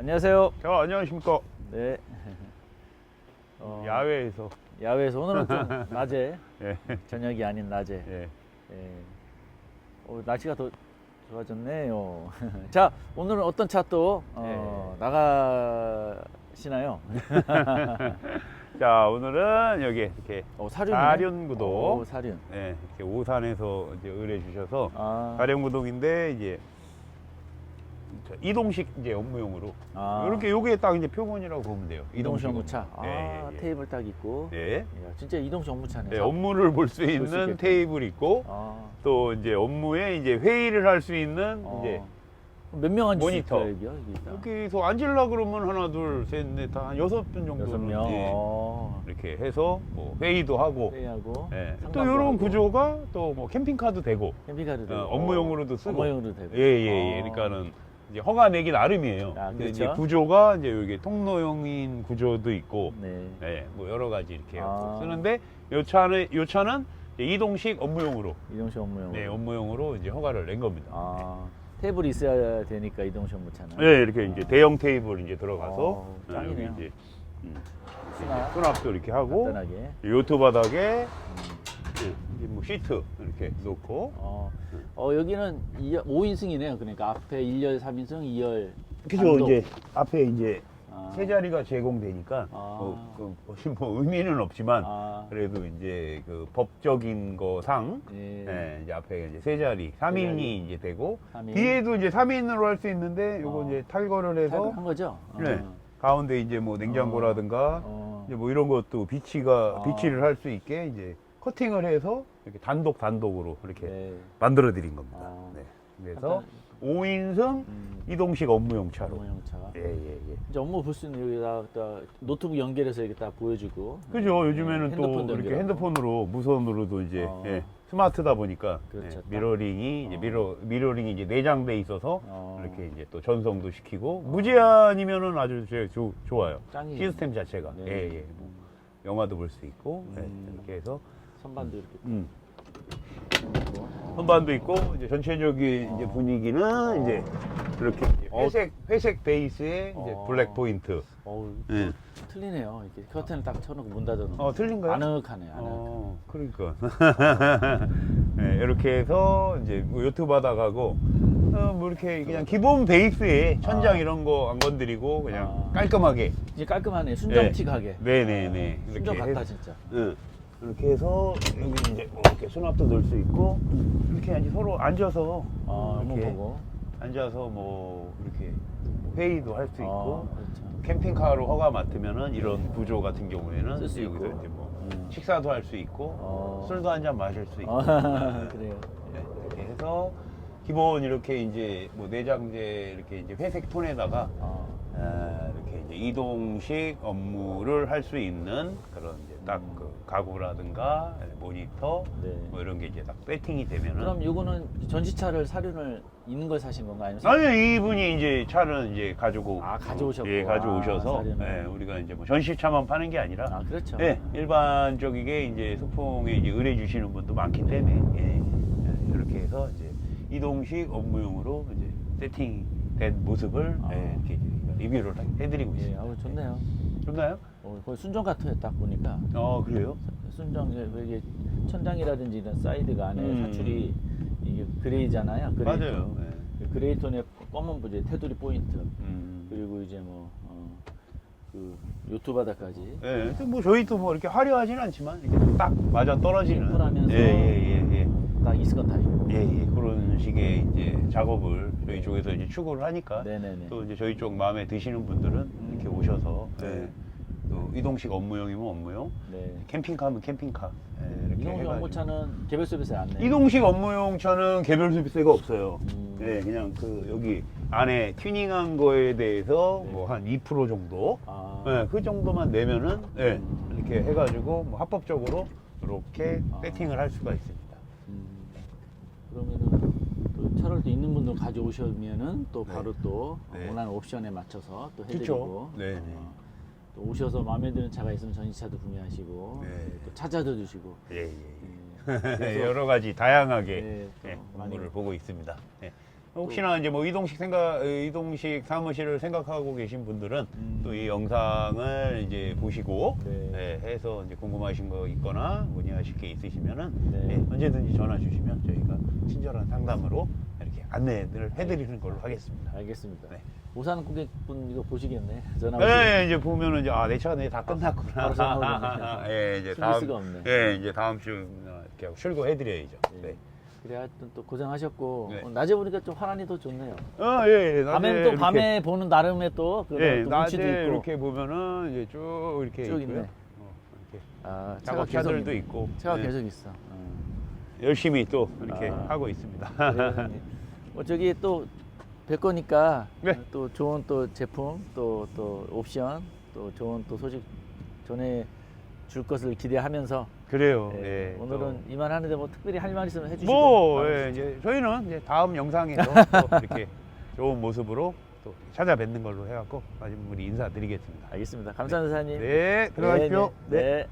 안녕하세요. 자, 안녕하십니까. 네. 어, 야외에서. 야외에서 오늘은 좀 낮에 예, 저녁이 아닌 낮에 예. 예. 어, 날씨가 더 좋아졌네요. 자 오늘은 어떤 차 또 어, 예. 나가시나요? 자, 오늘은 여기 이렇게 어, 사륜. 사륜구동. 어, 사륜. 예, 이렇게 오산에서 이제 의뢰 주셔서 아, 사륜구동인데 이제 저 이동식 이제 업무용으로 아. 이렇게 요게 딱 이제 표본이라고 보면 돼요. 이동식 업무. 업무차. 아, 예, 예, 예. 테이블 딱 있고. 예. 야, 진짜 이동식 업무차네. 예, 업무를 볼수수 있는 있겠다. 테이블 있고 아, 또 이제 업무에 이제 회의를 할 수 있는 어. 이제 몇명 앉을 모니터. 수 있어요, 여기? 여기 있다. 여기서 앉으려 그러면 하나 둘셋넷한 여섯 분 정도는 여섯 명. 예, 어. 이렇게 해서 뭐 회의도 하고 회의하고. 예, 또 상담도 이런 하고. 구조가 또 뭐 캠핑카도 되고 캠핑카도 되고. 어, 업무용으로도 쓰고 업무용으로도 되고. 예예예 어. 그러니까는 이제 허가 내기 나름이에요. 아, 근데 그렇죠. 이제 구조가 이제 여기 통로용인 구조도 있고 네. 예, 뭐 여러 가지 이렇게 아. 쓰는데 요 차는 요 차는 이제 이동식 업무용으로 이동식 업무용. 네, 업무용으로 이제 허가를 낸 겁니다. 아, 테이블이 있어야 되니까 이동식 업무차는. 네, 이렇게 이제 대형 테이블 이제 들어가서 어, 네, 짱이네요. 여기 이제 음, 수납. 수납도 이렇게 하고 간단하게. 요트 바닥에 음. 시트 이렇게 놓고 어, 어 여기는 5인승이네요. 그러니까 앞에 1열 3인승, 2열 그죠 단독. 이제 앞에 이제 아, 세 자리가 제공되니까 아. 뭐, 그, 뭐, 뭐 의미는 없지만 아, 그래도 이제 그 법적인 거상 예. 예, 이제 앞에 이제 세 자리 3인이 자리. 이제 되고 삼인. 뒤에도 이제 3인으로 할 수 있는데 요거 어. 이제 탈거를 해서 한 거죠? 어. 네. 가운데 이제 뭐 냉장고라든가 어. 이제 뭐 이런 것도 비치가 아. 비치를 할 수 있게 이제 커팅을 해서 이렇게 단독 단독으로 이렇게 네. 만들어 드린 겁니다. 아. 네. 그래서 약간, 5인승 음, 이동식 업무용 차로. 업무용차가. 예, 예, 예. 이제 업무 볼 수 있는 여기다 딱 노트북 연결해서 이렇게 딱 보여주고. 그죠. 네. 요즘에는 또 핸드폰도 이렇게 연결하고. 핸드폰으로 무선으로도 이제 어. 예, 스마트다 보니까 그렇죠. 예, 미러링이 이제 어. 미러 미러링이 이제 내장돼 있어서 어. 이렇게 이제 또 전송도 시키고 무제한이면은 아주 제- 조- 좋아요. 짱이네. 시스템 자체가 네. 예, 예. 뭐 영화도 볼 수 있고 예, 음. 이렇게 해서 선반도 이렇게 음. 있고. 선반도 있고 이제 전체적인 이제 어. 분위기는 이제 이렇게. 회색 회색 베이스에 이제 어. 블랙 포인트. 어우, 예. 틀리네요. 이렇게 커튼을 딱 쳐놓고 문 닫아놓으면. 어 틀린가요? 아늑하네, 아늑. 어, 그러니까. 네, 이렇게 해서 이제 뭐 요트 바닥하고 어, 뭐 이렇게 그냥 기본 베이스에 천장 아. 이런 거 안 건드리고 그냥 아. 깔끔하게. 이제 깔끔하네. 순정틱하게. 네네네. 순정 이렇게 같다 해서- 진짜. 응. 이렇게 해서 여기 이제 뭐 이렇게 수납도 넣을 수 있고 이렇게 이제 서로 앉아서 아, 이렇게 보고. 앉아서 뭐 이렇게 회의도 할 수 있고 아, 그렇죠. 캠핑카로 허가 맡으면은 이런 구조 같은 경우에는 쓸수 여기서 있고. 이제 뭐 음. 식사도 할 수 있고 어. 술도 한 잔 마실 수 있고 아, 네. 그래요. 네, 이렇게 해서 기본 이렇게 이제 뭐 내장재 이렇게 이제 회색 톤에다가 아, 아, 이동식 업무를 할 수 있는 그런 이제 딱 음. 그 가구라든가 모니터 네. 뭐 이런 게 이제 딱 세팅이 되면은 그럼 요거는 전시차를 사륜을 있는 걸 사신 건가요? 아니면 아니 이분이 이제 차는 이제 가지고 아, 가져오셨고. 예 가져오셔서 아, 사륜을. 예, 우리가 이제 뭐 전시차만 파는 게 아니라 아, 그렇죠. 예, 일반적이게 이제 소풍에 이제 의뢰 주시는 분도 많기 때문에 예, 예, 이렇게 해서 이제 이동식 업무용으로 이제 세팅 된 모습을 아. 예, 이렇게 리뷰를 해드리고 예, 있습니다. 아우 좋네요. 좋나요? 어, 거의 순정 같아요. 딱 보니까. 어 그래요? 순정 이게 천장이라든지 이런 사이드가 안에 음. 사출이 이게 그레이잖아요. 그레이 맞아요. 톤. 예. 그레이 톤의 검은 부재 테두리 포인트 음. 그리고 이제 뭐그 요트 바닥까지 예, 또뭐 저희 또뭐 이렇게 화려하진 않지만 이렇게 딱 맞아 떨어지는 심플하면서 예 예 예 예, 예. 딱 있을 건다 있고. 예, 예, 그런 식의 이제 작업을 저희 쪽에서 이제 추구를 하니까 네네네. 또 이제 저희 쪽 마음에 드시는 분들은 이렇게 오셔서 네. 예, 또 이동식 업무용이면 업무용, 네. 캠핑카면 캠핑카 예, 이렇게 이동식 해가지고. 업무차는 개별 서비스 안 내요. 이동식 업무용 차는 개별 수비세가 없어요. 음. 예, 그냥 그 여기 안에 튜닝한 거에 대해서 네. 뭐 한 2% 정도, 아, 예, 그 정도만 내면은 예, 음. 이렇게 해가지고 뭐 합법적으로 이렇게 아. 세팅을 할 수가 있습니다. 음, 그러면은 또 차를 또 있는 분들 가져오시면은 또 네. 바로 또 네. 원하는 옵션에 맞춰서 또 그쵸. 해드리고 네, 네. 어, 또 오셔서 마음에 드는 차가 있으면 전시차도 구매하시고 네. 또 찾아도 주시고 예, 예, 예. 예, 그래서 여러 가지 다양하게 네, 또 예, 많이 업무를 보고 있습니다. 예. 혹시나 이제 뭐 이동식 생각 이동식 사무실을 생각하고 계신 분들은 음. 또이 영상을 이제 보시고 네. 예, 해서 이제 궁금하신 거 있거나 문의하실 게 있으시면은 네. 예, 언제든지 전화 주시면 저희가 친절한 상담으로 이렇게 안내를 해드리는 걸로 하겠습니다. 알겠습니다. 네. 오산 고객분 이거 보시겠네. 전화 네, 오시면. 이제 보면은 이제 아 내 차가 내일 다 끝났구나. 바로 전화 오면 예, 이제 숨길 다음 수가 없네. 예, 이제 다음 주 어, 이렇게 하고 출고해드려야죠. 네. 네. 그래 하여튼 또 고생하셨고 네. 오늘 낮에 보니까 좀 화란이 더 좋네요. 어, 예, 예. 낮에 또 이렇게- 밤에 보는 나름의 또 그런 예, 또 낮에 눈치도 있고. 이렇게 보면은 이제 쭉 이렇게 쭉 있고요. 있네. 어, 이렇게 아, 차가 작업차들도 계속 있- 있고 차가 예, 계속 있어. 어. 열심히 또 이렇게 아. 하고 있습니다. 그래요. 뭐 저기 또 뵐 거니까 네. 또 좋은 또 제품 또 또 옵션 또 좋은 또 소식 전해 줄 것을 기대하면서 그래요. 예, 예, 오늘은 이만 하는데 뭐 특별히 할 말 있으면 해주시고 뭐 아, 예, 이제 저희는 이제 다음 영상에서 또 이렇게 좋은 모습으로 또 찾아뵙는 걸로 해갖고 마지막으로 인사드리겠습니다. 알겠습니다. 감사합니다, 사장님. 네, 들어가십시오. 네. 네. 네.